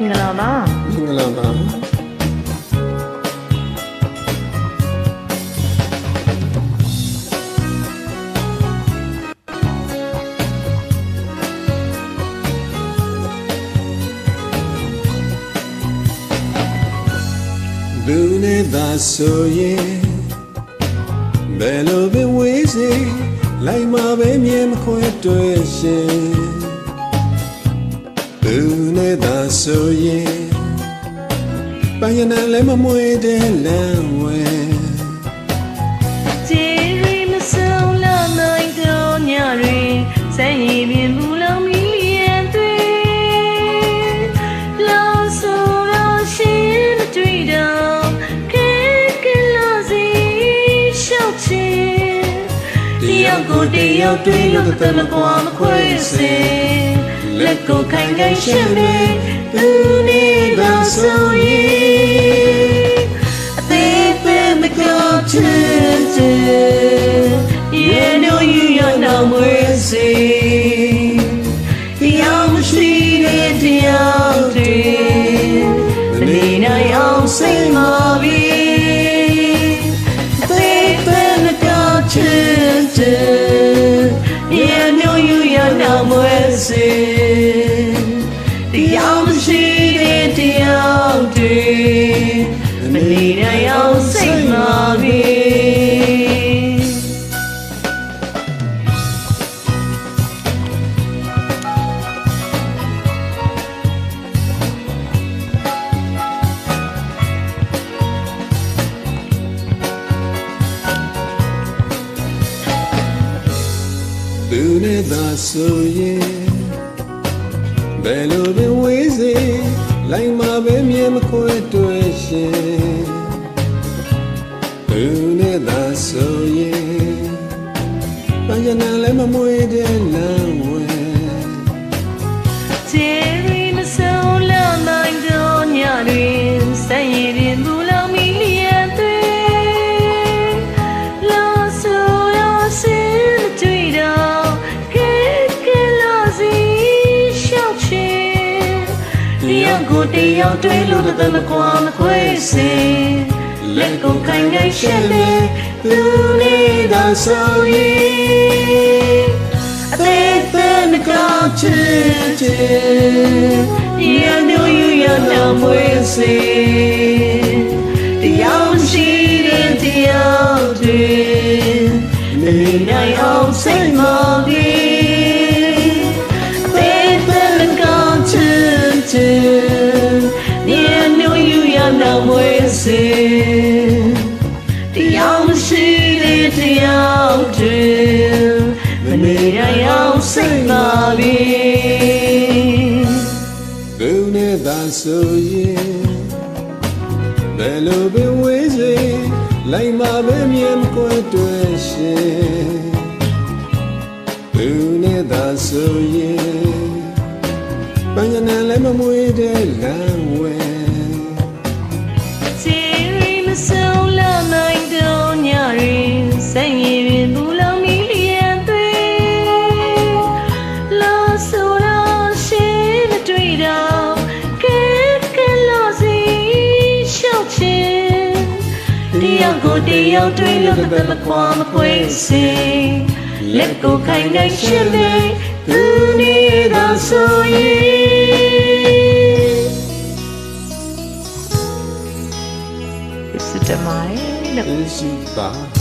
မင်္ဂလာပါမင်္ဂလာပါလူနဲ့သာဆိုရင်ဘယ်လိုပဲဝေးစေလိုက်မှာပဲမြင်မခွဲတွေ့ရှင် လူနဲ့သာဆိုရင်ပန်းရနလည်းမမွေတဲ့လမ်းဝဲဂျေရီမဆုံးလာနိုင်တော့ညရီစံရည်မြင်ဘူးလောင်မီလျံသွေးလောဆိုတော့ရှင်မတွေ့တော့ခဲကလာစီရှောက်ချင်တယောက်ကိုတယောက်တွေ့လို့တမကွာမခွဲစေ လက်ကိုခိုင်ခိုင်ရှင်းနေသူနေတာဆိုရင် လူနဲ့သာဆိုရင်ဘယ်လိုပဲဝေးစေလိုက်မှာပဲမြင်မခွဲတွေ့ရှင်လူနဲ့သာဆိုရင်ပန်းရနလည်းမမွေတဲ့ က်ကိုတယောက်တွေ့လို့တမကွာမခွဲစေလက်ကိုခိုင်ခိုင်ရှက်လေသူနေတာဆိုရင်အသေးသေးမကောင်းချစ်ချင် You know you are now mercy တရားရှိတဲ့တရားတွေနေနိုင်အောင်စိတ်မ ဆိုရင်ဘယ်လိုပဲဝေးစေလိုက်မှာပဲမြင်မခွဲတွေ့ရှင်လူနဲ့သာဆိုရင်ပန်းရနလည်းမမွေတဲ့လမ်းဝဲ တယောက်ကိုတယောက်တွေ့လို့တမကွာမခွေစေလက်ကိုခိုင်ခိုင်ရှင်းနေသူနေတာဆိုရင်စစ်တမိုင်းလို့ရှိပါ